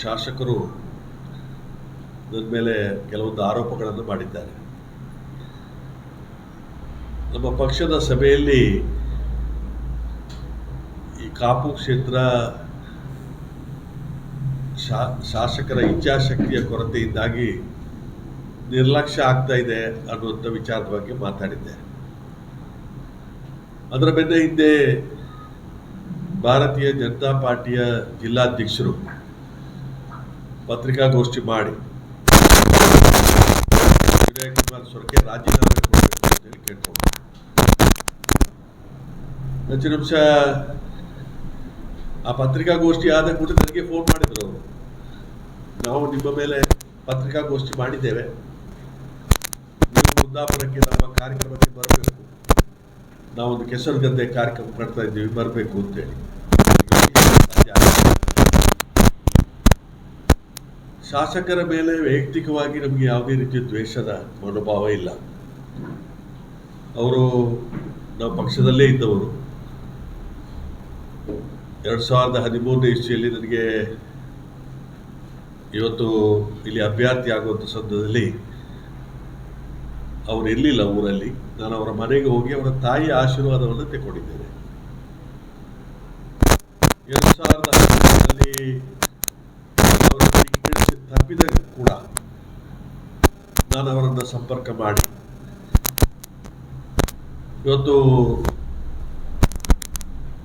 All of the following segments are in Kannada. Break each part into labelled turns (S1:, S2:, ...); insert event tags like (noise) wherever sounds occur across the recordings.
S1: ಶಾಸಕರು ನನ್ನ ಮೇಲೆ ಕೆಲವೊಂದು ಆರೋಪಗಳನ್ನು ಮಾಡಿದ್ದಾರೆ. ನಮ್ಮ ಪಕ್ಷದ ಸಭೆಯಲ್ಲಿ ಈ ಕಾಪು ಕ್ಷೇತ್ರ ಶಾ, ಶಾಸಕರ ಇಚ್ಛಾಶಕ್ತಿಯ ಕೊರತೆಯಿಂದಾಗಿ ನಿರ್ಲಕ್ಷ್ಯ ಆಗ್ತಾ ಇದೆ ಅನ್ನುವಂಥ ವಿಚಾರದ ಬಗ್ಗೆ ಮಾತಾಡಿದ್ದೆ ಅದರ ಬೆನ್ನ ಹಿಂದೆ ಭಾರತೀಯ ಜನತಾ ಪಾರ್ಟಿಯ ಜಿಲ್ಲಾಧ್ಯಕ್ಷರು ಪತ್ರಿಕಾಗೋಷ್ಠಿ ಮಾಡಿ. ವಿಜಯ ಕುಮಾರ್ ರಾಜೀನಾಮೆ ಕೊಡಬೇಕು ಕೇಳ್ಕೊಂಡು. ಹೆಚ್ಚು ನಿಮಿಷ. ಆ ಪತ್ರಿಕಾಗೋಷ್ಠಿ ಆದ ಕೂಡ ನನಗೆ ಫೋನ್ ಮಾಡಿದ್ರು ಅವರು. ನಾವು ನಿಮ್ಮ ಮೇಲೆ ಪತ್ರಿಕಾಗೋಷ್ಠಿ ಮಾಡಿದ್ದೇವೆ. ನೀವು ಮುದ್ದಾಪುರಕ್ಕೆ ನಮ್ಮ ಕಾರ್ಯಕ್ರಮಕ್ಕೆ ಬರಬೇಕು. ನಾವೊಂದು ಕೆಸರು ಗದ್ದೆ ಕಾರ್ಯಕ್ರಮ ಮಾಡ್ತಾ ಇದ್ದೀವಿ, ಬರಬೇಕು ಅಂತೇಳಿ ಶಾಸಕರ ಮೇಲೆ ವೈಯಕ್ತಿಕವಾಗಿ ನಮಗೆ ಯಾವುದೇ ರೀತಿಯ ದ್ವೇಷದ ಮನೋಭಾವ ಇಲ್ಲ. ಅವರು ನಮ್ಮ ಪಕ್ಷದಲ್ಲೇ ಇದ್ದವರು. ಎರಡು ಸಾವಿರದ ಹದಿಮೂರನೇ ಇಸ್ವಿಯಲ್ಲಿ ನನಗೆ ಇವತ್ತು ಇಲ್ಲಿ ಅಭ್ಯರ್ಥಿ ಆಗುವಂಥ ಸಂದರ್ಭದಲ್ಲಿ ಅವರು ಇರಲಿಲ್ಲ ಊರಲ್ಲಿ. ನಾನು ಅವರ ಮನೆಗೆ ಹೋಗಿ ಅವರ ತಾಯಿಯ ಆಶೀರ್ವಾದವನ್ನು ತೆಗೊಂಡಿದ್ದೇನೆ ಎರಡು ಸಾವಿರದ ಹದಿಮೂರರಲ್ಲಿ ತಪ್ಪಿದ ಕೂಡ ನಾನು ಅವರನ್ನು ಸಂಪರ್ಕ ಮಾಡಿ. ಇವತ್ತು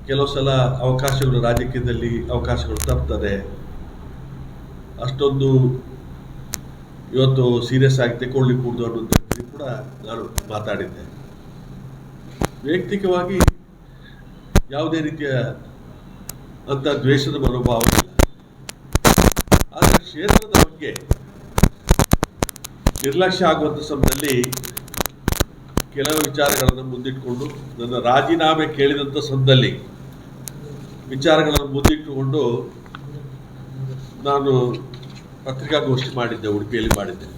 S1: ಕೆಲವು ಸಲ ಅವಕಾಶಗಳು ರಾಜಕೀಯದಲ್ಲಿ ಅವಕಾಶಗಳು ತಪ್ಪುತ್ತದೆ ಅಷ್ಟೊಂದು ಇವತ್ತು ಸೀರಿಯಸ್ ಆಗಿ ತಗೊಳ್ಳಿಕೂಡ್ದು ಅನ್ನೋದಕ್ಕೆ ಕೂಡ ನಾನು ಮಾತಾಡಿದ್ದೆ. ವೈಯಕ್ತಿಕವಾಗಿ ಯಾವುದೇ ರೀತಿಯ ಅಂತ ದ್ವೇಷದ ಮನೋಭಾವ ಕ್ಷೇತ್ರದ ಬಗ್ಗೆ ನಿರ್ಲಕ್ಷ್ಯ ಆಗುವಂಥ ಸಮಯದಲ್ಲಿ ಕೆಲವು ವಿಚಾರಗಳನ್ನು ಮುಂದಿಟ್ಟುಕೊಂಡು ನನ್ನ ರಾಜೀನಾಮೆ ಕೇಳಿದಂಥ ಸಂದರ್ಭದಲ್ಲಿ ವಿಚಾರಗಳನ್ನು ಮುಂದಿಟ್ಟುಕೊಂಡು ನಾನು ಪತ್ರಿಕಾಗೋಷ್ಠಿ ಮಾಡಿದ್ದೆ, ಉಡುಪಿಯಲ್ಲಿ ಮಾಡಿದ್ದೆ.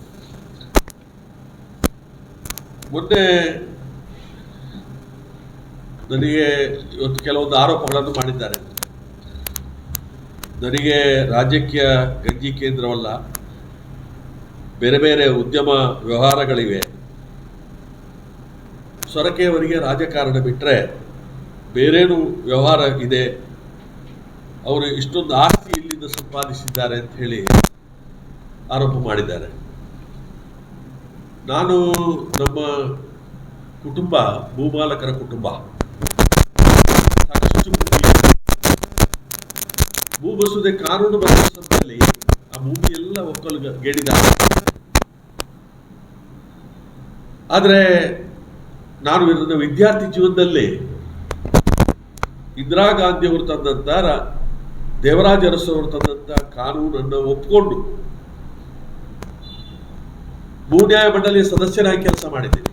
S1: ಮೊನ್ನೆ ನನಗೆ ಇವತ್ತು ಕೆಲವೊಂದು ಆರೋಪಗಳನ್ನು ಮಾಡಿದ್ದಾರೆ. ನನಗೆ ರಾಜಕೀಯ ಗಂಜಿ ಕೇಂದ್ರವಲ್ಲ, ಬೇರೆ ಬೇರೆ ಉದ್ಯಮ ವ್ಯವಹಾರಗಳಿವೆ. ಸೊರಕೆಯವರಿಗೆ ರಾಜಕಾರಣ ಬಿಟ್ಟರೆ ಬೇರೇನು ವ್ಯವಹಾರ ಇದೆ. ಅವರು ಇಷ್ಟೊಂದು ಆಸ್ತಿ ಇಲ್ಲಿಂದ ಸಂಪಾದಿಸಿದ್ದಾರೆ ಅಂತ ಹೇಳಿ ಆರೋಪ ಮಾಡಿದ್ದಾರೆ. ನಾನು ನಮ್ಮ ಕುಟುಂಬ, ಭೂಮಾಲಕರ ಕುಟುಂಬ ಸಾಕಷ್ಟು ಭೂಮಿ ಇದೆ. ಭೂ ಬಸುದೆ ಕಾನೂನು ಬಂದ ಸಂದರ್ಭದಲ್ಲಿ ಆ ಭೂಮಿ ಎಲ್ಲ ಒಕ್ಕಲು ಗೆಡಿದ್ದಾರೆ ಆದರೆ ನಾನು ನನ್ನ ವಿದ್ಯಾರ್ಥಿ ಜೀವನದಲ್ಲಿ ಇಂದಿರಾ ಗಾಂಧಿ ಅವರು ತಂದಂತ ದೇವರಾಜ ಅರಸು ಅವರು ಕಾನೂನನ್ನು ಒಪ್ಪಿಕೊಂಡು ಭೂ ನ್ಯಾಯ ಮಂಡಳಿಯ ಸದಸ್ಯನಾಗಿ ಕೆಲಸ ಮಾಡಿದ್ದೀನಿ.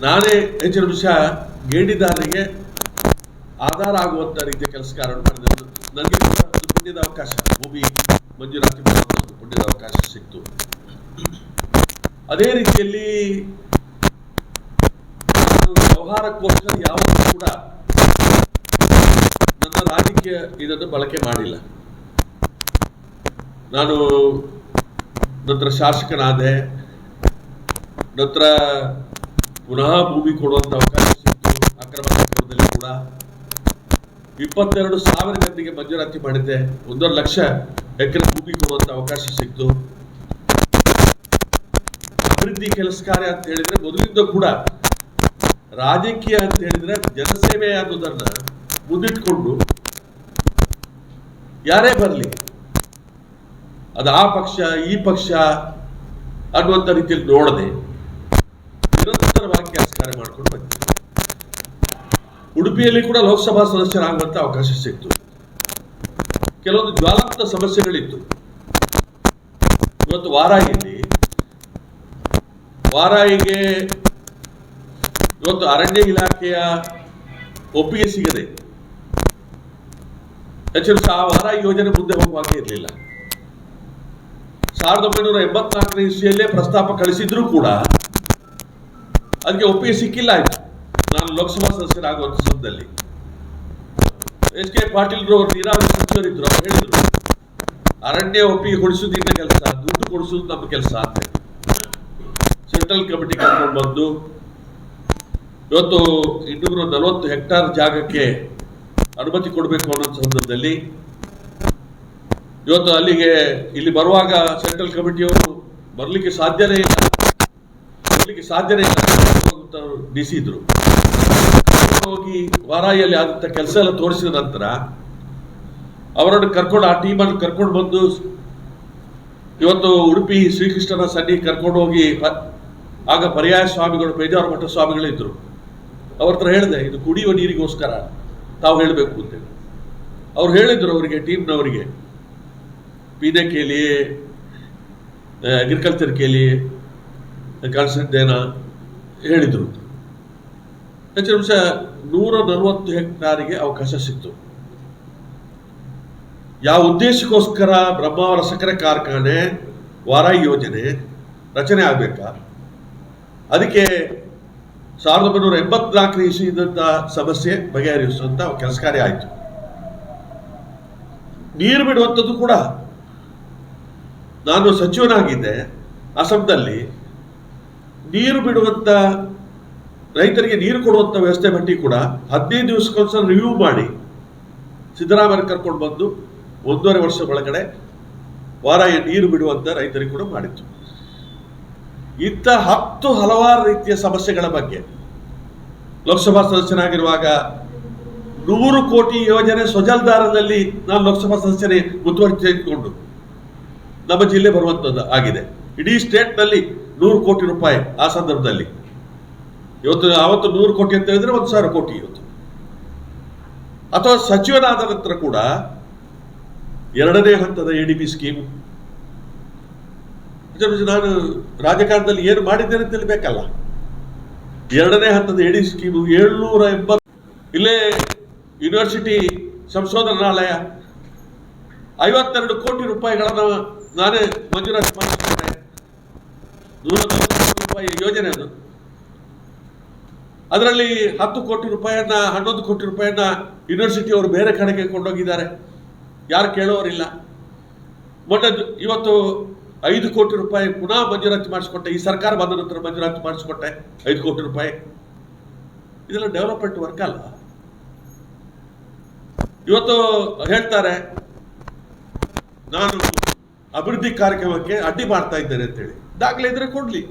S1: ನಾನೇ ಹೆಚ್ಚಿನ ವಿಷಯ ಗೇಡಿದಾರರಿಗೆ ಆಧಾರ ಆಗುವಂತ ರೀತಿಯ ಕೆಲಸ ಕಾರ್ಯ ನನಗೆ ಅವಕಾಶ. ಭೂಮಿ ಮಂಜೂರಾತಿ ಒಂದು ಪುಣ್ಯದ ಅವಕಾಶ ಸಿಕ್ತು. ಅದೇ ರೀತಿಯಲ್ಲಿ ವ್ಯವಹಾರಕ್ಕೋಸ್ಕರ ಯಾವ ಕೂಡ ನನ್ನ ರಾಜಕೀಯ ಇದನ್ನು ಬಳಕೆ ಮಾಡಿಲ್ಲ. ನಾನು ನಂತರ ಶಾಸಕನಾದೆ. ನಂತರ ಪುನಃ ಭೂಮಿ ಕೊಡುವಂತ ಅವಕಾಶ ಸಿಕ್ತು. ಅಕ್ರಮ ಕೂಡ. ಇಪ್ಪತ್ತೆರಡು ಸಾವಿರ ಜನರಿಗೆ ಮಂಜೂರಾತಿ ಮಾಡಿದ್ದೆ ಒಂದೂವರೆ ಲಕ್ಷ ಎಕರೆ ಭೂಮಿ ಕೊಡುವಂತ ಅವಕಾಶ ಸಿಕ್ತು. ಅಭಿವೃದ್ಧಿ ಕೆಲಸ ಕಾರ್ಯ ಅಂತ ಹೇಳಿದ್ರೆ ಮೊದಲಿಂದ ಕೂಡ ರಾಜಕೀಯ ಅಂತ ಹೇಳಿದ್ರೆ ಜನಸೇವೆ ಅನ್ನೋದನ್ನ ಮುಂದಿಟ್ಕೊಂಡು ಯಾರೇ ಬರಲಿ, ಅದು ಆ ಪಕ್ಷ, ಈ ಪಕ್ಷ ಅನ್ನುವಂಥ ರೀತಿಯಲ್ಲಿ ನೋಡದೆ ನಿರಂತರವಾಗಿ ಕೆಲಸ ಕಾರ್ಯ ಮಾಡ್ಕೊಂಡು ಬಂದಿದೆ ಉಡುಪಿಯಲ್ಲಿ ಕೂಡ ಲೋಕಸಭಾ ಸದಸ್ಯರಾಗುವಂತ ಅವಕಾಶ ಸಿಕ್ತು. ಕೆಲವೊಂದು ಜ್ವಾಲಂತ ಸಮಸ್ಯೆಗಳಿತ್ತು. ಇವತ್ತು ವಾರಾಯಿಯಲ್ಲಿ ವಾರಾಯಿಗೆ ಇವತ್ತು ಅರಣ್ಯ ಇಲಾಖೆಯ ಒಪ್ಪಿಗೆ ಸಿಗದೆ. ಹೆಚ್ಚು ಆ ವಾರಾಯಿ ಯೋಜನೆ ಮುಂದೆ ಹೋಗುವಾಗೆ ಇರಲಿಲ್ಲ. ಸಾವಿರದ ಒಂಬೈನೂರ ಎಂಬತ್ನಾಲ್ಕನೇ ಇಸ್ವಿಯಲ್ಲೇ ಪ್ರಸ್ತಾಪ ಕಳಿಸಿದ್ರು ಕೂಡ, ಅದಕ್ಕೆ ಒಪ್ಪಿಗೆ ಸಿಕ್ಕಿಲ್ಲ ಆಯ್ತು ನಾನು ಲೋಕಸಭಾ ಸದಸ್ಯರಾಗುವಂಥ ಸಂದರ್ಭದಲ್ಲಿ ಎಸ್ ಕೆ ಪಾಟೀಲ್ರು ಅವರು ನೀರಾವರಿ ಅವ್ರು ಹೇಳಿದ್ರು. ಅರಣ್ಯ ಒಪ್ಪಿಗೆ ಕೊಡಿಸೋದು ನಿನ್ನ ಕೆಲಸ, ದುಡ್ಡು ಕೊಡಿಸೋದು ನಮ್ಮ ಕೆಲಸ ಅಂತ ಸೆಂಟ್ರಲ್ ಕಮಿಟಿ ಕರ್ಕೊಂಡು ಬಂದು ಇವತ್ತು ಇನ್ನೂರ ನಲವತ್ತು ಹೆಕ್ಟಾರ್ ಜಾಗಕ್ಕೆ ಅನುಮತಿ ಕೊಡಬೇಕು ಅನ್ನೋ ಸಂದರ್ಭದಲ್ಲಿ ಇವತ್ತು ಅಲ್ಲಿಗೆ ಇಲ್ಲಿ ಬರುವಾಗ ಸೆಂಟ್ರಲ್ ಕಮಿಟಿಯವರು ಬರಲಿಕ್ಕೆ ಸಾಧ್ಯನೇ ಇಲ್ಲ. ಬರಲಿಕ್ಕೆ ಸಾಧ್ಯನೇ ಇಲ್ಲ ಡಿ ಹೋಗಿ ವಾರಾಯಿಯಲ್ಲಿ ಆದಂಥ ಕೆಲಸ ಎಲ್ಲ ತೋರಿಸಿದ ನಂತರ ಅವರನ್ನು ಕರ್ಕೊಂಡು, ಆ ಟೀಮನ್ನು ಕರ್ಕೊಂಡು ಬಂದು ಇವತ್ತು ಉಡುಪಿ ಶ್ರೀಕೃಷ್ಣನ ಸನ್ನಿ ಕರ್ಕೊಂಡು ಹೋಗಿ ಆಗ ಪರ್ಯಾಯ ಸ್ವಾಮಿಗಳು, ಪೇಜಾವರ ಮಠ ಸ್ವಾಮಿಗಳಿದ್ರು ಅವ್ರ ಹತ್ರ ಹೇಳಿದೆ, ಇದು ಕುಡಿಯುವ ನೀರಿಗೋಸ್ಕರ ತಾವು ಹೇಳಬೇಕು ಅಂತೇಳಿ ಅವ್ರು ಹೇಳಿದ್ರು ಅವರಿಗೆ ಟೀಮ್ನವರಿಗೆ ಪೀದೆ ಕೇಳಿ ಅಗ್ರಿಕಲ್ಚರ್ ಕೇಳಿ ಕಳ್ಸಿದ್ದೇನ ಹೇಳಿದರು. ಹೆಚ್ಚಿನ ನೂರ ನಲವತ್ತು ಹೆಕ್ಟಾರಿಗೆ ಅವಕಾಶ ಸಿಕ್ತು. ಯಾವ ಉದ್ದೇಶಕ್ಕೋಸ್ಕರ ಬ್ರಹ್ಮಾವರ ಸಕ್ಕರೆ ಕಾರ್ಖಾನೆ ವಾರಾಯಿ ಯೋಜನೆ ರಚನೆ ಆಗಬೇಕಾ? ಅದಕ್ಕೆ ಸಾವಿರದ ಒಂಬೈನೂರ ಎಂಬತ್ನಾಲ್ಕನೇ ಇಸಿದಂಥ ಸಮಸ್ಯೆ ಬಗೆಹರಿಸುವಂತ ಕೆಲಸ ಕಾರ್ಯ ಆಯಿತು. ನೀರು ಬಿಡುವಂಥದ್ದು ಕೂಡ. ನಾನು ಸಚಿವನಾಗಿದ್ದೆ ಅಸಮದಲ್ಲಿ ನೀರು ಬಿಡುವಂತ ರೈತರಿಗೆ ನೀರು ಕೊಡುವಂತ ವ್ಯವಸ್ಥೆ ಮಟ್ಟಿ ಕೂಡ ಹದಿನೈದು ದಿವಸಕ್ಕೊಂದ್ಸಲ ರಿವ್ಯೂ ಮಾಡಿ ಸಿದ್ದರಾಮಯ್ಯ ಕರ್ಕೊಂಡು ಬಂದು ಒಂದೂವರೆ ವರ್ಷ ಒಳಗಡೆ ವಾರ ನೀರು ಬಿಡುವಂತ ರೈತರಿಗೆ ಕೂಡ ಮಾಡಿತ್ತು ಇಂಥ ಹತ್ತು ಹಲವಾರು ರೀತಿಯ ಸಮಸ್ಯೆಗಳ ಬಗ್ಗೆ ಲೋಕಸಭಾ ಸದಸ್ಯನಾಗಿರುವಾಗ ನೂರು ಕೋಟಿ ಯೋಜನೆ ಸ್ವಜಲ್ದಾರದಲ್ಲಿ ನಾನು ಲೋಕಸಭಾ ಸದಸ್ಯನೇ ಮುತುವರ್ಜಿ ತೆಗೆದುಕೊಂಡು ನಮ್ಮ ಜಿಲ್ಲೆ ಬರುವಂಥದ್ದು ಆಗಿದೆ. ಇಡೀ ಸ್ಟೇಟ್ನಲ್ಲಿ ನೂರು ಕೋಟಿ ರೂಪಾಯಿ ಆ ಸಂದರ್ಭದಲ್ಲಿ ಇವತ್ತು ಅವತ್ತು ನೂರು ಕೋಟಿ ಅಂತ ಹೇಳಿದ್ರೆ ಒಂದು ಸಾವಿರ ಕೋಟಿ ಇವತ್ತು. ಅಥವಾ ಸಚಿವನಾದ ನಂತರ ಕೂಡ ಎರಡನೇ ಹಂತದ ಎ ಡಿ ಬಿ ಸ್ಕೀಮ್. ನಾನು ರಾಜಕಾರಣದಲ್ಲಿ ಏನು ಮಾಡಿದ್ದೇನೆ ಅಂತ ಬೇಕಲ್ಲ ಎರಡನೇ ಹಂತದ ಎಡಿ ಸ್ಕೀಮು ಏಳ್ನೂರ ಎಂಬತ್ತು ಇಲ್ಲೇ ಯೂನಿವರ್ಸಿಟಿ ಸಂಶೋಧನಾಲಯ. ಐವತ್ತೆರಡು ಕೋಟಿ ರೂಪಾಯಿಗಳನ್ನು ನಾನೇ ಮಂಜೂರಾತಿ ಮಾಡಿದ್ದೇನೆ ನೂರ ರೂಪಾಯಿ ಯೋಜನೆ ಅದು. ಅದರಲ್ಲಿ ಹತ್ತು ಕೋಟಿ ರೂಪಾಯಿಯನ್ನ ಹನ್ನೊಂದು ಕೋಟಿ ರೂಪಾಯಿಯನ್ನ ಯೂನಿವರ್ಸಿಟಿ ಅವರು ಬೇರೆ ಕಡೆಗೆ ಕೊಂಡೋಗಿದ್ದಾರೆ. ಯಾರು ಕೇಳೋರಿಲ್ಲ. ಮೊನ್ನೆ ಇವತ್ತು ಐದು ಕೋಟಿ ರೂಪಾಯಿ ಪುನಃ ಮಂಜೂರಾತಿ ಮಾಡಿಸ್ಕೊಟ್ಟೆ. ಈ ಸರ್ಕಾರ ಬಂದ ನಂತರ ಮಂಜೂರಾತಿ ಮಾಡಿಸ್ಕೊಟ್ಟೆ ಐದು ಕೋಟಿ ರೂಪಾಯಿ. ಇದೆಲ್ಲ ಡೆವಲಪ್ಮೆಂಟ್ ವರ್ಕ್ ಅಲ್ಲ. ಇವತ್ತು ಹೇಳ್ತಾರೆ, ನಾನು ಅಭಿವೃದ್ಧಿ ಕಾರ್ಯಕ್ರಮಕ್ಕೆ ಅಡ್ಡಿ ಮಾಡ್ತಾ ಇದ್ದೇನೆ ಅಂತೇಳಿ. ದಾಖಲೆ ಇದ್ರೆ ಕೊಡ್ಲಿ.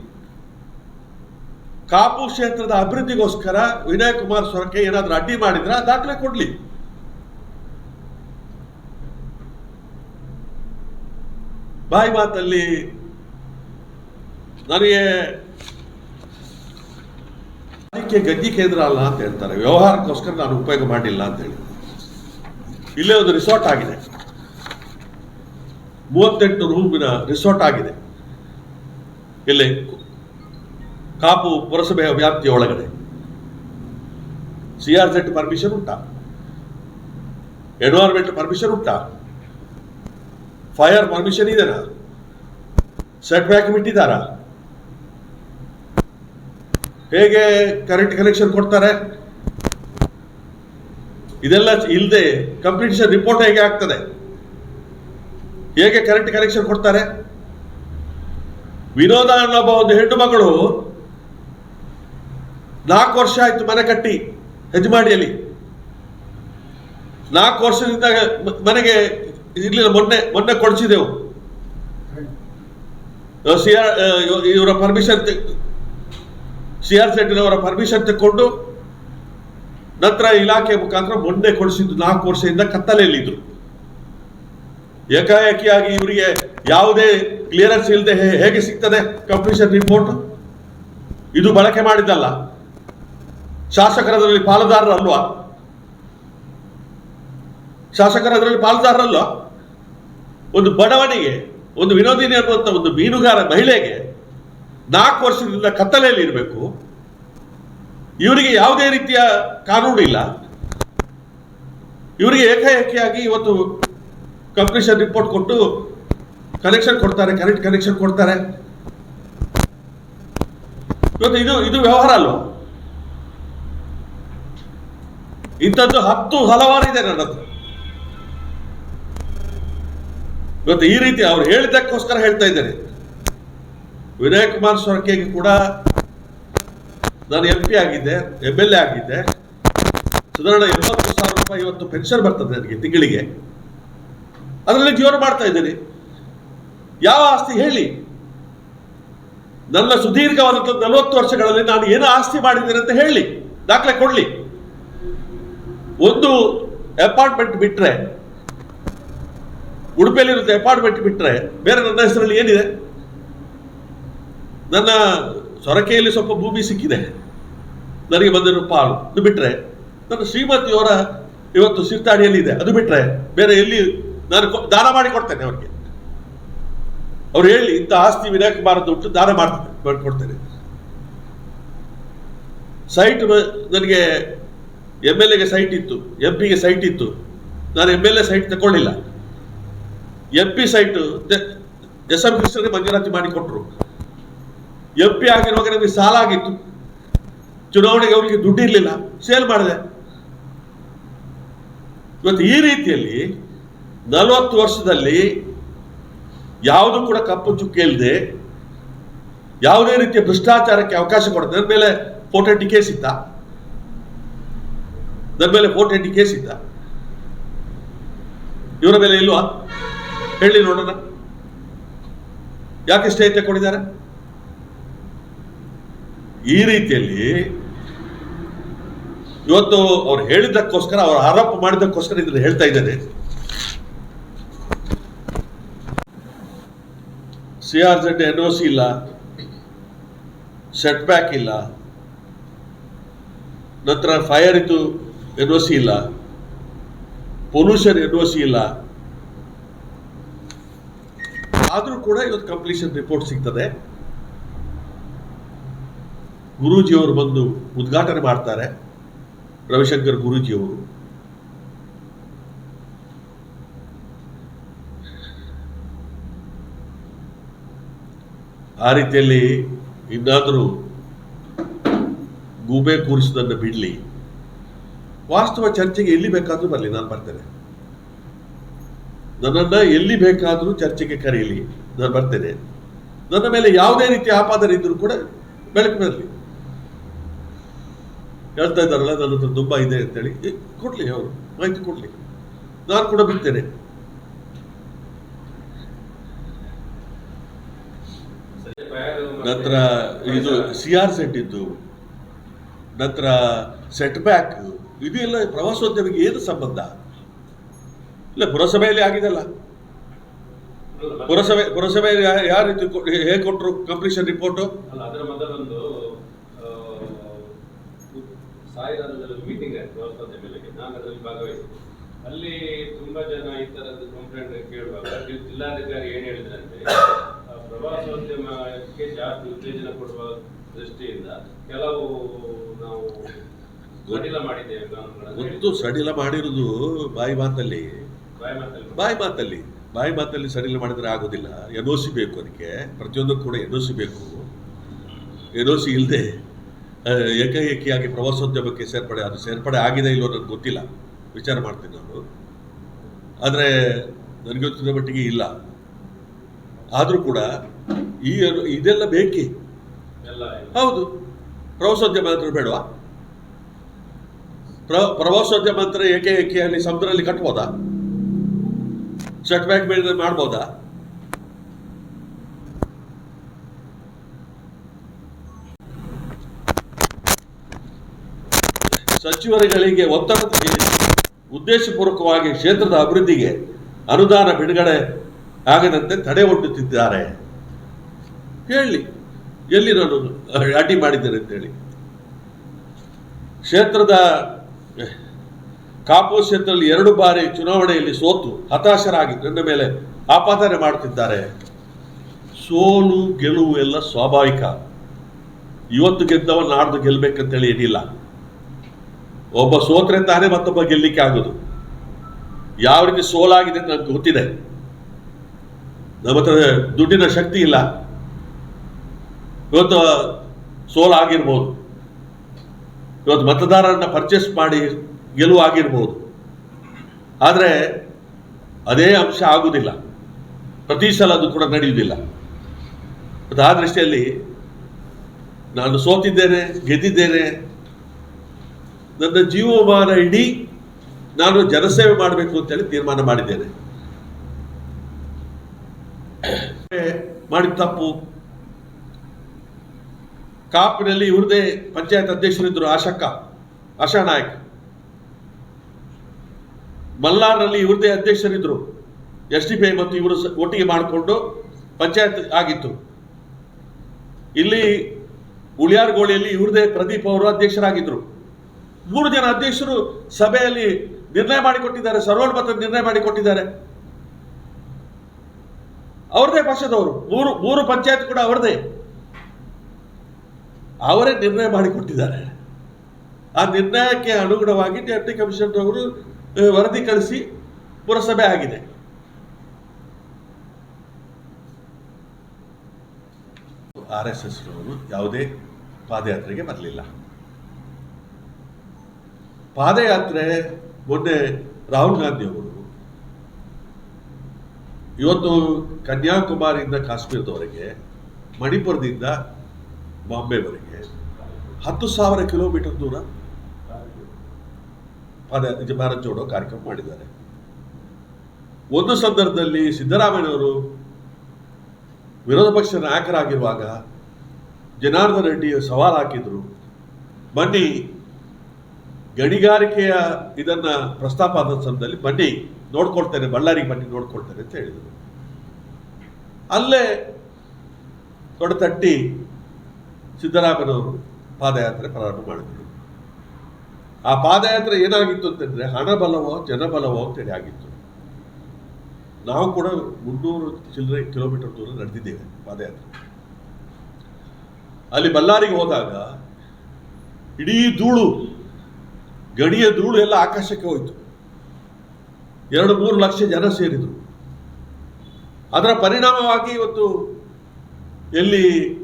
S1: ಕಾಪು ಕ್ಷೇತ್ರದ ಅಭಿವೃದ್ಧಿಗೋಸ್ಕರ ವಿನಯ್ ಕುಮಾರ್ ಸ್ವರಕ್ಕೆ ಏನಾದರೂ ಅಡ್ಡಿ ಮಾಡಿದ್ರೆ? ದಾಖಲೆ ಕೊಡ್ಲಿ. ಬಾಯಿ ಮಾತಲ್ಲಿ ನನಗೆ ಅದಕ್ಕೆ ಗದ್ದಿ ಕೇಂದ್ರ ಅಲ್ಲ ಅಂತ ಹೇಳ್ತಾರೆ. ವ್ಯವಹಾರಕ್ಕೋಸ್ಕರ ನಾನು ಉಪಯೋಗ ಮಾಡಿಲ್ಲ ಅಂತ ಹೇಳಿ. ಇಲ್ಲೇ ಒಂದು ರಿಸಾರ್ಟ್ ಆಗಿದೆ. ಮೂವತ್ತೆಂಟು ರೂಮಿನ ರಿಸಾರ್ಟ್ ಆಗಿದೆ. ಇಲ್ಲಿ ಕಾಪು ಪುರಸಭೆಯ ವ್ಯಾಪ್ತಿಯ ಒಳಗಡೆ ಸಿ ಆರ್ ಜೆಡ್ ಪರ್ಮಿಷನ್ ಉಂಟಾ? ಎನ್ವೈರ್ಮೆಂಟ್ ಪರ್ಮಿಷನ್ ಉಂಟಾ? ಫೈರ್ ಪರ್ಮಿಷನ್ ಇದೆನಾ? ಸೆಟ್ ಬ್ಯಾಕ್ ಬಿಟ್ಟಿದ್ದಾರಾ ಹೇಗೆ ಕರೆಂಟ್ ಕನೆಕ್ಷನ್ ಕೊಡ್ತಾರೆ? ಇದೆಲ್ಲ ಇಲ್ಲದೆ ಕಂಪ್ಲೀಷನ್ ರಿಪೋರ್ಟ್ ಹೇಗೆ ಆಗ್ತದೆ? ಹೇಗೆ ಕರೆಂಟ್ ಕನೆಕ್ಷನ್ ಕೊಡ್ತಾರೆ? ವಿನೋದ ಅನ್ನೋ ಒಂದು ಹೆಣ್ಣು ಮಗಳು ನಾಲ್ಕು ವರ್ಷ ಆಯ್ತು ಮನೆ ಕಟ್ಟಿ ಹೆಜ್ಮಾಡಿಯಲ್ಲಿ ನಾಲ್ಕು ವರ್ಷದಿಂದ ಮನೆಗೆ ಇರ್ಲಿಲ್ಲ, ಮೊನ್ನೆ ಮೊನ್ನೆ ಕೊಡಿಸಿದೆವು ಸಿ ಆರ್ ಇವರ ಪರ್ಮಿಷನ್ ಸಿ ಆರ್ ಸೆಟ್ಟಿನವರ ಪರ್ಮಿಷನ್ ತೆಕ್ಕೊಂಡು ನಂತರ ಇಲಾಖೆ ಮುಖಾಂತರ ಮೊನ್ನೆ ಕೊಡಿಸಿದ್ದು, ನಾಲ್ಕು ವರ್ಷದಿಂದ ಕತ್ತಲೆಯಲ್ಲಿದ್ದರು ಏಕಾಏಕಿಯಾಗಿ ಇವರಿಗೆ ಯಾವುದೇ ಕ್ಲಿಯರೆನ್ಸ್ ಇಲ್ಲದೆ ಹೇಗೆ ಸಿಗ್ತದೆ ಕಂಪ್ಲೀಷನ್ ರಿಪೋರ್ಟ್ ಇದು ಬಳಕೆ ಮಾಡಿದ್ದಲ್ಲ. ಶಾಸಕರದರಲ್ಲಿ ಪಾಲುದಾರರಲ್ವಾ? ಶಾಸಕರದರಲ್ಲಿ ಪಾಲುದಾರರಲ್ವಾ? ಒಂದು ಬಡವಣಿಗೆ ಒಂದು ವಿನೋದಿನಿ ಅನ್ನುವಂಥ ಒಂದು ಮೀನುಗಾರ ಮಹಿಳೆಗೆ ನಾಲ್ಕು ವರ್ಷದಿಂದ ಕತ್ತಲೆಯಲ್ಲಿ ಇರಬೇಕು. ಇವರಿಗೆ ಯಾವುದೇ ರೀತಿಯ ಕಾನೂನು ಇಲ್ಲ. ಇವರಿಗೆ ಏಕಾಏಕಿಯಾಗಿ ಇವತ್ತು ಕಂಪ್ಲೀಷನ್ ರಿಪೋರ್ಟ್ ಕೊಟ್ಟು ಕನೆಕ್ಷನ್ ಕೊಡ್ತಾರೆ ಕರೆಂಟ್ ಕನೆಕ್ಷನ್ ಕೊಡ್ತಾರೆ. ಇವತ್ತು ಇದು ಇದು ವ್ಯವಹಾರ ಅಲ್ವಾ? ಇಂಥದ್ದು ಹತ್ತು ಹಲವಾರು ಇದೆ ನನ್ನದು. ಇವತ್ತು ಈ ರೀತಿ ಅವ್ರು ಹೇಳಿದ್ದಕ್ಕೋಸ್ಕರ ಹೇಳ್ತಾ ಇದ್ದೇನೆ. ವಿನಯ್ ಕುಮಾರ್ ಸೊರಕೆಗೆ ಕೂಡ ನಾನು ಎಂ ಪಿ ಆಗಿದ್ದೆ ಎಂ ಎಲ್ ಎ ಆಗಿದ್ದೆ. ಸಾಧಾರಣ, ಎಂಬತ್ತು ಸಾವಿರ ರೂಪಾಯಿ ಇವತ್ತು ಪೆನ್ಷನ್ ಬರ್ತದೆ ನನಗೆ ತಿಂಗಳಿಗೆ. ಅದರಲ್ಲಿ ಜೀವನ ಮಾಡ್ತಾ ಇದ್ದೀನಿ. ಯಾವ ಆಸ್ತಿ ಹೇಳಿ? ನನ್ನ ಸುದೀರ್ಘವಾದಂಥ ನಲವತ್ತು ವರ್ಷಗಳಲ್ಲಿ ನಾನು ಏನು ಆಸ್ತಿ ಮಾಡಿದ್ದೇನೆ ಅಂತ ಹೇಳಿ, ದಾಖಲೆ ಕೊಡ್ಲಿ. ಒಂದು ಅಪಾರ್ಟ್ಮೆಂಟ್ ಬಿಟ್ರೆ ಉಡುಪಿಯಲ್ಲಿರುತ್ತೆ ಅಪಾರ್ಟ್ಮೆಂಟ್ ಬಿಟ್ರೆ ಬೇರೆ ನನ್ನ ಹೆಸರಲ್ಲಿ ಏನಿದೆ? ನನ್ನ ಸೊರಕೆಯಲ್ಲಿ ಸ್ವಲ್ಪ ಭೂಮಿ ಸಿಕ್ಕಿದೆ. ನನಗೆ ಬಂದಿರೋ ಪಾಲು ಅದು ಬಿಟ್ರೆ, ನನ್ನ ಶ್ರೀಮತಿಯವರ ಇವತ್ತು ಸಿರ್ತಾಡಿಯಲ್ಲಿ ಇದೆ ಅದು ಬಿಟ್ರೆ ಬೇರೆ ಎಲ್ಲಿ ನಾನು ದಾನ ಮಾಡಿ ಕೊಡ್ತೇನೆ ಅವ್ರಿಗೆ. ಅವ್ರು ಹೇಳಿ, ಇಂಥ ಆಸ್ತಿ ವಿನಾಯಕ ಬಾರದು ಉಂಟು, ದಾನ ಮಾಡ್ತೇನೆ, ಮಾಡಿಕೊಡ್ತೇನೆ. ಸೈಟ್ ನನಗೆ ಎಂ ಎಲ್ ಎಗೆ ಸೈಟ್ ಇತ್ತು ಎಂ ಪಿಗೆ ಸೈಟ್ ಇತ್ತು. ನಾನು ಎಂ ಎಲ್ ಎ ಸೈಟ್ ತಗೊಳ್ಳಿಲ್ಲ M P site S M ಕೃಷ್ಣಗೆ ಮಂಜೂರಾತಿ ಮಾಡಿಕೊಟ್ರು ಎಂ ಪಿ ಆಗಿರುವಾಗ ನಮಗೆ ಸಾಲ ಆಗಿತ್ತು. ಚುನಾವಣೆಗೆ ಅವರಿಗೆ ದುಡ್ಡು ಇರಲಿಲ್ಲ ಸೇಲ್ ಮಾಡಿದೆ. ಇವತ್ತು ಈ ರೀತಿಯಲ್ಲಿ ನಲವತ್ತು ವರ್ಷದಲ್ಲಿ ಯಾವುದು ಕೂಡ ಕಪ್ಪು ಚುಕ್ಕೆ ಇಲ್ಲದೆ ಯಾವುದೇ ರೀತಿಯ ಭ್ರಷ್ಟಾಚಾರಕ್ಕೆ ಅವಕಾಶ ಕೊಡುತ್ತೆ ಮೇಲೆ ಫೋಟೋ ಕೇಸ್ ಇತ್ತ? ನನ್ನ ಮೇಲೆ ಫೋಟೋ ಕೇಸ್ ಇದ್ದ. ಇವರ ಮೇಲೆ ಇಲ್ವಾ? ಹೇಳಿ ನೋಡೋಣ. ಯಾಕೆ ಸ್ಟೇ ತಗೊಂಡಿದ್ದಾರೆ ಈ ರೀತಿಯಲ್ಲಿ ಇವತ್ತು ಅವ್ರು ಹೇಳಿದ್ದಕ್ಕೋಸ್ಕರ, ಅವ್ರು ಆರೋಪ ಮಾಡಿದ್ದಕ್ಕೋಸ್ಕರ ಇದನ್ನು ಹೇಳ್ತಾ ಇದ್ದೇನೆ. C R Z N O C ಇಲ್ಲ. ಸೆಟ್ ಬ್ಯಾಕ್ ಇಲ್ಲ. ನಂತರ ಫೈರ್ ಇತ್ತು. ಎನ್ ಒ ಸಿ ಇಲ್ಲ. ಪೊಲ್ಯೂಷನ್ ಎನ್ ಇಲ್ಲ. ಆದರೂ ಕೂಡ ಇವತ್ತು ಕಂಪ್ಲೀಷನ್ ರಿಪೋರ್ಟ್ ಸಿಗ್ತದೆ. ಗುರೂಜಿಯವರು ಬಂದು ಉದ್ಘಾಟನೆ ಮಾಡ್ತಾರೆ. ರವಿಶಂಕರ್ ಗುರೂಜಿಯವರು ಆ ರೀತಿಯಲ್ಲಿ ಇನ್ನಾದರೂ ಗೂಬೆ ಕೂರಿಸಿದನ್ನು ಬಿಡಲಿ. ವಾಸ್ತವ ಚರ್ಚೆಗೆ ಎಲ್ಲಿ ಬೇಕಾದರೂ ಬರಲಿ, ನಾನು ಬರ್ತೇನೆ. ನನ್ನನ್ನು ಎಲ್ಲಿ ಬೇಕಾದರೂ ಚರ್ಚೆಗೆ ಕರೆಯಲಿ, ನಾನು ಬರ್ತೇನೆ. ನನ್ನ ಮೇಲೆ ಯಾವುದೇ ರೀತಿಯ ಆಪಾದನೆ ಇದ್ದರೂ ಕೂಡ ಬೆಳಕು ಬರಲಿ. ಹೇಳ್ತಾ ಇದ್ದಾರಲ್ಲ, ನನ್ನ ಹತ್ರ ತುಂಬ ಇದೆ ಅಂತೇಳಿ. ಕೊಡ್ಲಿ ಅವರು ಮಾಹಿತಿ ಕೊಡ್ಲಿ. ನಾನು ಕೂಡ ಬಿಡ್ತೇನೆ. ನಂತರ ಇದು ಸಿ ಆರ್ ಸೆಟ್ ಇದ್ದು, ನಂತರ ಸೆಟ್ ಬ್ಯಾಕ್ ಇದು ಎಲ್ಲ ಪ್ರವಾಸೋದ್ಯಮಿಗೆ ಏನು ಸಂಬಂಧ? ಇಲ್ಲ, ಪುರಸಭೆಯಲ್ಲಿ ಆಗಿದೆಲ್ಲ. ಪುರಸಭೆ, ಪುರಸಭೆಯಲ್ಲಿ ಯಾವ ರೀತಿ ಹೇಗೆ ಕೊಟ್ಟರು ಕಂಪ್ಲೀಷನ್ ರಿಪೋರ್ಟು
S2: ಅಲ್ಲ, ಅದರ ಮೊದಲೊಂದು ಸಾಯಿರಾಜದಲ್ಲಿ ಮೀಟಿಂಗ್ ಆಯ್ತು ಭಾಗವಹಿಸಿದೆ ಅಲ್ಲಿ ತುಂಬಾ ಜನ ಈ ತರದ್ದು ಕಂಪ್ಲೇಂಟ್ ಕೇಳುವಾಗ ಜಿಲ್ಲಾಧಿಕಾರಿ ಏನ್ ಹೇಳಿದ್ರಂತೆ ಪ್ರವಾಸೋದ್ಯಮಕ್ಕೆ ಜಾಸ್ತಿ ಉತ್ತೇಜನ ಕೊಡುವ ದೃಷ್ಟಿಯಿಂದ ಕೆಲವು ನಾವು
S1: ಗೊತ್ತು ಸಡಿಲ ಮಾಡಿರುವುದು ಬಾಯಿ ಮಾತಲ್ಲಿ.
S2: ಬಾಯಿ ಮಾತಲ್ಲಿ.
S1: ಬಾಯಿ ಮಾತಲ್ಲಿ. ಸಡಿಲ ಮಾಡಿದರೆ ಆಗೋದಿಲ್ಲ. ಎನ್ ಒ ಸಿ ಬೇಕು ಅದಕ್ಕೆ. ಪ್ರತಿಯೊಂದಕ್ಕೂ ಕೂಡ ಎನ್ ಒ ಸಿ ಬೇಕು. ಎನ್ ಒ ಸಿ ಇಲ್ಲದೆ ಏಕಾಏಕಿಯಾಗಿ ಪ್ರವಾಸೋದ್ಯಮಕ್ಕೆ ಸೇರ್ಪಡೆ ಅದು ಸೇರ್ಪಡೆ ಆಗಿದೆ ಇಲ್ಲೋ ನನಗೆ ಗೊತ್ತಿಲ್ಲ. ವಿಚಾರ ಮಾಡ್ತೀನಿ ನಾನು. ಆದರೆ ನನಗೆ ಗೊತ್ತಿದ್ದ ಮಟ್ಟಿಗೆ ಇಲ್ಲ. ಆದರೂ ಕೂಡ ಈ ಇದೆಲ್ಲ ಬೇಕೇ? ಹೌದು. ಪ್ರವಾಸೋದ್ಯಮ ಆದರೂ ಬೇಡವಾ? ಪ್ರ, ಪ್ರವಾಸೋದ್ಯಮ ಅಂದರೆ ಏಕೆ ಏಕೆಯಲ್ಲಿ ಸಮುದ್ರದಲ್ಲಿ ಕಟ್ಬೋದಾ? ಸೆಟ್ ಬ್ಯಾಕ್ ಮೇಲೆ ಮಾಡ್ಬೋದಾ? ಸಚಿವರುಗಳಿಗೆ ಒತ್ತಡ ಉದ್ದೇಶಪೂರ್ವಕವಾಗಿ ಕ್ಷೇತ್ರದ ಅಭಿವೃದ್ಧಿಗೆ ಅನುದಾನ ಬಿಡುಗಡೆ ಆಗದಂತೆ ತಡೆ ಒಡ್ಡುತ್ತಿದ್ದಾರೆ. ಹೇಳಿ, ಎಲ್ಲಿ ನಾನು ಅಡ್ಡಿ ಮಾಡಿದ್ದೇನೆ ಅಂತೇಳಿ ಕ್ಷೇತ್ರದ ಕಾಪು ಕ್ಷೇತ್ರದಲ್ಲಿ ಎರಡು ಬಾರಿ ಚುನಾವಣೆಯಲ್ಲಿ ಸೋತು ಹತಾಶರಾಗಿ ನನ್ನ ಮೇಲೆ ಆಪಾದನೆ ಮಾಡುತ್ತಿದ್ದಾರೆ. ಸೋಲು, ಗೆಲುವು ಎಲ್ಲ ಸ್ವಾಭಾವಿಕ. ಇವತ್ತು ಗೆದ್ದವ ನಾಡ್ದು ಗೆಲ್ಬೇಕಂತೇಳಿ ಏನಿಲ್ಲ. ಒಬ್ಬ ಸೋತ್ರೆ ತಾನೇ ಮತ್ತೊಬ್ಬ ಗೆಲ್ಲಿಕ್ಕೆ ಆಗೋದು. ಯಾವ ರೀತಿ ಸೋಲಾಗಿದೆ ಅಂತ ನನಗೆ ಗೊತ್ತಿದೆ. ನಮ್ಮ ಹತ್ರ ದುಡ್ಡಿನ ಶಕ್ತಿ ಇಲ್ಲ. ಇವತ್ತು ಸೋಲಾಗಿರ್ಬೋದು. ಇವತ್ತು ಮತದಾರರನ್ನ ಪರ್ಚೇಸ್ ಮಾಡಿ ಗೆಲುವು ಆಗಿರ್ಬೋದು ಆದರೆ ಅದೇ ಅಂಶ ಆಗುವುದಿಲ್ಲ ಪ್ರತಿ ಸಲ ಅದು ಕೂಡ ನಡೆಯುವುದಿಲ್ಲ. ಮತ್ತು ಆ ದೃಷ್ಟಿಯಲ್ಲಿ ನಾನು ಸೋತಿದ್ದೇನೆ, ಗೆದ್ದಿದ್ದೇನೆ. ನನ್ನ ಜೀವಮಾನ ಇಡೀ ನಾನು ಜನಸೇವೆ ಮಾಡಬೇಕು ಅಂತೇಳಿ ತೀರ್ಮಾನ ಮಾಡಿದ್ದೇನೆ. (coughs) ಮಾಡಿದ ತಪ್ಪು ಕಾಪಿನಲ್ಲಿ ಇವ್ರದೇ ಪಂಚಾಯತ್ ಅಧ್ಯಕ್ಷರಿದ್ದರು ಆಶಕ್ಕ ಆಶಾ ನಾಯಕ್ ಮಲ್ಲಾರ್ನಲ್ಲಿ ಇವ್ರದೇ ಅಧ್ಯಕ್ಷರಿದ್ರು. ಎಸ್ ಡಿ ಪಿ ಮತ್ತು ಇವರು ಒಟ್ಟಿಗೆ ಮಾಡಿಕೊಂಡು ಪಂಚಾಯತ್ ಆಗಿತ್ತು. ಇಲ್ಲಿ ಉಳಿಯಾರ್ಗೋಳಿಯಲ್ಲಿ ಇವ್ರದೇ ಪ್ರದೀಪ್ ಅವರು ಅಧ್ಯಕ್ಷರಾಗಿದ್ದರು ಮೂರು ಜನ ಅಧ್ಯಕ್ಷರು ಸಭೆಯಲ್ಲಿ ನಿರ್ಣಯ ಮಾಡಿಕೊಟ್ಟಿದ್ದಾರೆ ಸರ್ವೋನ್ಮತ ನಿರ್ಣಯ ಮಾಡಿಕೊಟ್ಟಿದ್ದಾರೆ. ಅವ್ರದೇ ಪಕ್ಷದವರು, ಮೂರು ಮೂರು ಪಂಚಾಯತ್ ಕೂಡ ಅವರದೇ. ಅವರೇ ನಿರ್ಣಯ ಮಾಡಿಕೊಟ್ಟಿದ್ದಾರೆ. ಆ ನಿರ್ಣಯಕ್ಕೆ ಅನುಗುಣವಾಗಿ ಡೆಪ್ಟಿ ಕಮಿಷನರ್ ಅವರು ವರದಿ ಕಳಿಸಿ ಪುರಸಭೆ ಆಗಿದೆ. ಆರ್ ಎಸ್ ಎಸ್ ಯಾವುದೇ ಪಾದಯಾತ್ರೆಗೆ ಬರಲಿಲ್ಲ. ಪಾದಯಾತ್ರೆ ಮೊನ್ನೆ ರಾಹುಲ್ ಗಾಂಧಿ ಅವರು, ಇವತ್ತು ಕನ್ಯಾಕುಮಾರಿಯಿಂದ ಕಾಶ್ಮೀರದವರೆಗೆ ಮಣಿಪುರದಿಂದ ಬಾಂಬೆವರೆಗೆ ಹತ್ತು ಸಾವಿರ ಕಿಲೋಮೀಟರ್ ದೂರ ಪದ ಭಾರತ್ ಜೋಡೋ ಕಾರ್ಯಕ್ರಮ ಮಾಡಿದ್ದಾರೆ. ಒಂದು ಸಂದರ್ಭದಲ್ಲಿ ಸಿದ್ದರಾಮಯ್ಯನವರು ವಿರೋಧ ಪಕ್ಷ ನಾಯಕರಾಗಿರುವಾಗ ಜನಾರ್ದನ ರೆಡ್ಡಿ ಸವಾಲು ಹಾಕಿದ್ರು, ಬನ್ನಿ, ಗಣಿಗಾರಿಕೆಯ ಇದನ್ನ ಪ್ರಸ್ತಾಪ ಆದ ಸಂದರ್ಭದಲ್ಲಿ ಬನ್ನಿ, ನೋಡ್ಕೊಳ್ತೇನೆ, ಬಳ್ಳಾರಿಗೆ ಬನ್ನಿ, ನೋಡ್ಕೊಳ್ತೇನೆ ಅಂತ ಹೇಳಿದರು. ಅಲ್ಲೇ ತೊಡೆತಟ್ಟಿ ಸಿದ್ದರಾಮಯ್ಯನವರು ಪಾದಯಾತ್ರೆ ಪ್ರಾರಂಭ ಮಾಡಿದ್ರು. ಆ ಪಾದಯಾತ್ರೆ ಏನಾಗಿತ್ತು ಅಂತಂದ್ರೆ ಹಣಬಲವೋ ಜನಬಲವೋ ಅಂತೇಳಿ ಆಗಿತ್ತು. ನಾವು ಕೂಡ ಮುನ್ನೂರು ಚಿಲ್ಲರೆ ಕಿಲೋಮೀಟರ್ ದೂರ ನಡೆದಿದ್ದೇವೆ ಪಾದಯಾತ್ರೆ. ಅಲ್ಲಿ ಬಳ್ಳಾರಿಗೆ ಹೋದಾಗ ಇಡೀ ಧೂಳು, ಗಡಿಯ ಧೂಳು ಎಲ್ಲ ಆಕಾಶಕ್ಕೆ ಹೋಯಿತು. ಎರಡು ಮೂರು ಲಕ್ಷ ಜನ ಸೇರಿದರು. ಅದರ ಪರಿಣಾಮವಾಗಿ ಇವತ್ತು ಎಲ್ಲಿ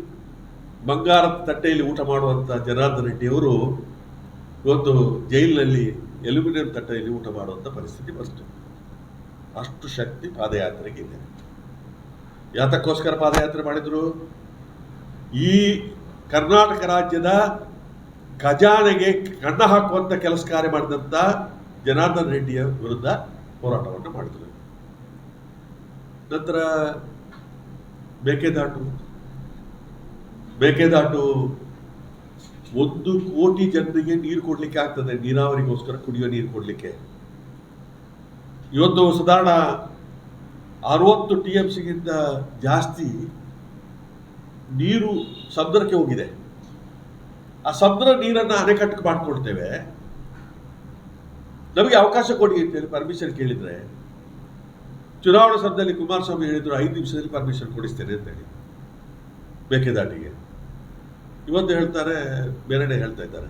S1: ಬಂಗಾರದ ತಟ್ಟೆಯಲ್ಲಿ ಊಟ ಮಾಡುವಂಥ ಜನಾರ್ದನ್ ರೆಡ್ಡಿಯವರು ಇವತ್ತು ಜೈಲಿನಲ್ಲಿ ಎಲ್ಯೂಮಿನಿಯಂ ತಟ್ಟೆಯಲ್ಲಿ ಊಟ ಮಾಡುವಂಥ ಪರಿಸ್ಥಿತಿ ಬಷ್ಟು ಅಷ್ಟು ಶಕ್ತಿ ಪಾದಯಾತ್ರೆಗೆ ಇದೆ. ಯಾತಕ್ಕೋಸ್ಕರ ಪಾದಯಾತ್ರೆ ಮಾಡಿದ್ರು? ಈ ಕರ್ನಾಟಕ ರಾಜ್ಯದ ಖಜಾನೆಗೆ ಕಣ್ಣ ಹಾಕುವಂಥ ಕೆಲಸ ಕಾರ್ಯ ಮಾಡಿದಂಥ ಜನಾರ್ದನ್ ರೆಡ್ಡಿಯ ವಿರುದ್ಧ ಹೋರಾಟವನ್ನು ಮಾಡಿದರು. ನಂತರ ಮೇಕೆದಾಟು ಮೇಕೆದಾಟು ಒಂದು ಕೋಟಿ ಜನರಿಗೆ ನೀರು ಕೊಡ್ಲಿಕ್ಕೆ ಆಗ್ತದೆ. ನೀರಾವರಿಗೋಸ್ಕರ ಕುಡಿಯೋ ನೀರು ಕೊಡ್ಲಿಕ್ಕೆ. ಇವತ್ತು ಸಾಧಾರಣ ಅರವತ್ತು ಟಿ ಎಂ ಸಿಗಿಂತ ಜಾಸ್ತಿ ನೀರು ಸಮುದ್ರಕ್ಕೆ ಹೋಗಿದೆ. ಆ ಸಮುದ್ರ ನೀರನ್ನು ಅಣೆಕಟ್ಟು ಮಾಡಿಕೊಳ್ತೇವೆ. ನಮಗೆ ಅವಕಾಶ ಕೊಡಿ ಅಂತೇಳಿ ಪರ್ಮಿಷನ್ ಕೇಳಿದ್ರೆ, ಚುನಾವಣಾ ಸಮಯದಲ್ಲಿ ಕುಮಾರಸ್ವಾಮಿ ಹೇಳಿದ್ರು, ಐದು ನಿಮಿಷದಲ್ಲಿ ಪರ್ಮಿಷನ್ ಕೊಡಿಸ್ತೇನೆ ಅಂತೇಳಿ ಮೇಕೆದಾಟಿಗೆ ಇವತ್ತು ಹೇಳ್ತಾರೆ, ಬೇರೆಡೆ ಹೇಳ್ತಾ ಇದ್ದಾರೆ.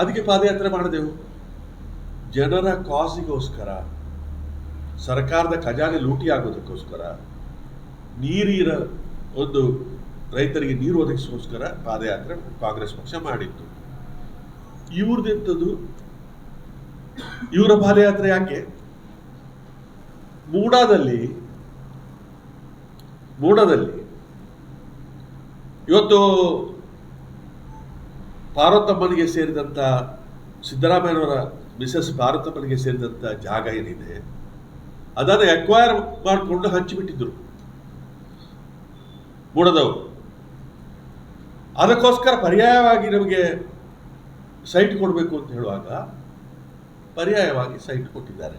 S1: ಅದಕ್ಕೆ ಪಾದಯಾತ್ರೆ ಮಾಡಿದೆವು. ಜನರ ಕಾಸಿಗೋಸ್ಕರ, ಸರ್ಕಾರದ ಖಜಾನೆ ಲೂಟಿ ಆಗೋದಕ್ಕೋಸ್ಕರ ನೀರಿರ ಒಂದು ರೈತರಿಗೆ ನೀರು ಒದಗಿಸೋಸ್ಕರ ಪಾದಯಾತ್ರೆ ಕಾಂಗ್ರೆಸ್ ಪಕ್ಷ ಮಾಡಿತ್ತು. ಇವ್ರದ್ದು ಇವರ ಪಾದಯಾತ್ರೆ ಯಾಕೆ? ಮೂಡಾದಲ್ಲಿ ಮೂಡಾದಲ್ಲಿ ಇವತ್ತು ಪಾರ್ವತಮ್ಮನಿಗೆ ಸೇರಿದಂಥ ಸಿದ್ದರಾಮಯ್ಯನವರ ಮಿಸಸ್ ಪಾರ್ವತಮ್ಮನಿಗೆ ಸೇರಿದಂಥ ಜಾಗ ಏನಿದೆ, ಅದನ್ನು ಅಕ್ವೈರ್ ಮಾಡಿಕೊಂಡು ಹಂಚಿಬಿಟ್ಟಿದ್ರು. ಮೂಡದವರು ಅದಕ್ಕೋಸ್ಕರ ಪರ್ಯಾಯವಾಗಿ ನಮಗೆ ಸೈಟ್ ಕೊಡಬೇಕು ಅಂತ ಹೇಳುವಾಗ ಪರ್ಯಾಯವಾಗಿ ಸೈಟ್ ಕೊಟ್ಟಿದ್ದಾರೆ.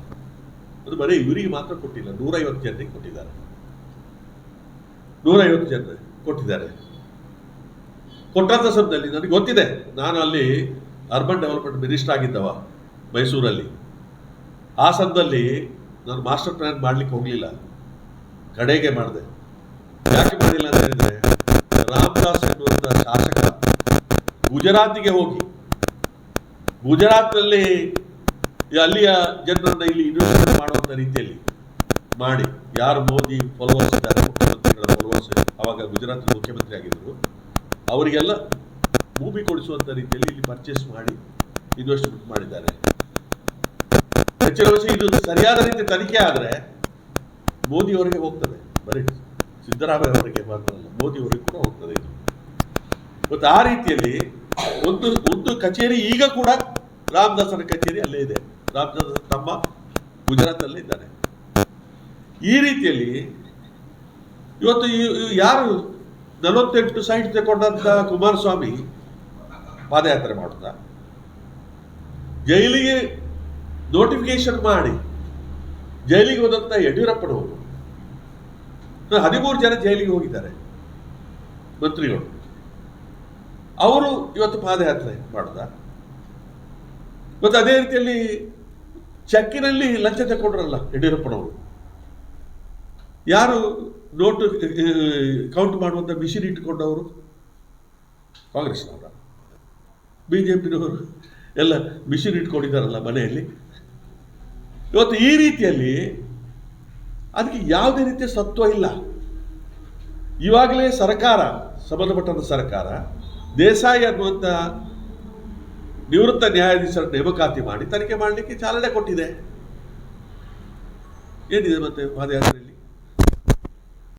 S1: ಅದು ಬರೀ ಇವರಿಗೆ ಮಾತ್ರ ಕೊಟ್ಟಿಲ್ಲ, ನೂರೈವತ್ತು ಜನರಿಗೆ ಕೊಟ್ಟಿದ್ದಾರೆ. ನೂರೈವತ್ತು ಜನ ಕೊಟ್ಟಿದ್ದಾರೆ. ಕೊಟ್ಟಂಥ ಸಮಯದಲ್ಲಿ ನನಗೆ ಗೊತ್ತಿದೆ. ನಾನು ಅಲ್ಲಿ ಅರ್ಬನ್ ಡೆವಲಪ್ಮೆಂಟ್ ಮಿನಿಸ್ಟರ್ ಆಗಿದ್ದವ ಮೈಸೂರಲ್ಲಿ. ಆ ಸಂದದಲ್ಲಿ ನಾನು ಮಾಸ್ಟರ್ ಪ್ಲಾನ್ ಮಾಡ್ಲಿಕ್ಕೆ ಹೋಗಲಿಲ್ಲ. ಕಡೆಗೆ ಮಾಡಿದೆ. ಯಾಕೆ ಮಾಡಿಲ್ಲ ಅಂತ ಹೇಳಿದರೆ, ರಾಮದಾಸ್ ಎನ್ನುವಂಥ ಶಾಸಕ ಗುಜರಾತಿಗೆ ಹೋಗಿ. ಗುಜರಾತ್ನಲ್ಲಿ ಅಲ್ಲಿಯ ಜನರನ್ನ ಇಲ್ಲಿ ಇನ್ವೆಸ್ಟ್ಮೆಂಟ್ ಮಾಡುವಂಥ ರೀತಿಯಲ್ಲಿ ಮಾಡಿ. ಯಾರು ಮೋದಿ ಫಾಲೋವರ್ಸ್ ಇದ್ದಾರೆ, ಮುಖ್ಯಮಂತ್ರಿಗಳ ಫಾಲೋವರ್ಸ್ ಅವಾಗ ಗುಜರಾತ್ ಮುಖ್ಯಮಂತ್ರಿ ಆಗಿದ್ರು ಅವರಿಗೆಲ್ಲ ಭೂಮಿ ಕೊಡಿಸುವಂಥ ರೀತಿಯಲ್ಲಿ ಇಲ್ಲಿ ಪರ್ಚೇಸ್ ಮಾಡಿ ಇನ್ವೆಸ್ಟ್ಮೆಂಟ್ ಮಾಡಿದ್ದಾರೆ. ಹೆಚ್ಚಿನ ವರ್ಷ ಇದು ಸರಿಯಾದ ರೀತಿ ತನಿಖೆ ಆದರೆ ಮೋದಿಯವರಿಗೆ ಹೋಗ್ತದೆ. ಬರೀ ಸಿದ್ದರಾಮಯ್ಯ ಅವರಿಗೆ ಮಾತ್ರ ಮೋದಿಯವರಿಗೆ ಕೂಡ ಹೋಗ್ತದೆ ಇದು. ಮತ್ತು ಆ ರೀತಿಯಲ್ಲಿ ಒಂದು ಒಂದು ಕಚೇರಿ ಈಗ ಕೂಡ ರಾಮದಾಸನ ಕಚೇರಿ ಅಲ್ಲೇ ಇದೆ. ರಾಮದಾಸ ತಮ್ಮ ಗುಜರಾತಲ್ಲೇ ಇದ್ದಾನೆ. ಈ ರೀತಿಯಲ್ಲಿ ಇವತ್ತು ಯಾರು ನಲವತ್ತೆಂಟು ಸೈಟ್ ತಗೊಂಡಂತ ಕುಮಾರಸ್ವಾಮಿ ಪಾದಯಾತ್ರೆ ಮಾಡ್ತಾ ಜೈಲಿಗೆ ನೋಟಿಫಿಕೇಶನ್ ಮಾಡಿ. ಜೈಲಿಗೆ ಹೋದಂಥ ಯಡಿಯೂರಪ್ಪನವರು. ಹದಿಮೂರು ಜನ ಜೈಲಿಗೆ ಹೋಗಿದ್ದಾರೆ. ಮಂತ್ರಿಗಳು. ಅವರು ಇವತ್ತು ಪಾದಯಾತ್ರೆ ಮಾಡುದ ಮತ್ತು ಅದೇ ರೀತಿಯಲ್ಲಿ ಚೆಕ್ಕಿನಲ್ಲಿ ಲಂಚ ತಗೊಂಡ್ರಲ್ಲ ಯಡಿಯೂರಪ್ಪನವರು. ಯಾರು ನೋಟು ಕೌಂಟ್ ಮಾಡುವಂಥ ಮಿಷಿನ್ ಇಟ್ಟುಕೊಂಡವರು? ಕಾಂಗ್ರೆಸ್ನವರ. ಬಿ ಜೆ ಪಿನವರು ಎಲ್ಲ ಮಿಷಿನ್ ಇಟ್ಕೊಂಡಿದ್ದಾರಲ್ಲ ಮನೆಯಲ್ಲಿ. ಇವತ್ತು ಈ ರೀತಿಯಲ್ಲಿ ಅದಕ್ಕೆ ಯಾವುದೇ ರೀತಿಯ ಸತ್ವ ಇಲ್ಲ. ಇವಾಗಲೇ ಸರ್ಕಾರ ಸಂಬಂಧಪಟ್ಟಂಥ ಸರ್ಕಾರ, ದೇಸಾಯಿ ಅನ್ನುವಂಥ ನಿವೃತ್ತ ನ್ಯಾಯಾಧೀಶರ ನೇಮಕಾತಿ ಮಾಡಿ ತನಿಖೆ ಮಾಡಲಿಕ್ಕೆ ಚಾಲನೆ ಕೊಟ್ಟಿದೆ. ಏನಿದೆ ಮತ್ತೆ ಪಾದಯಾತ್ರೆಯಲ್ಲಿ?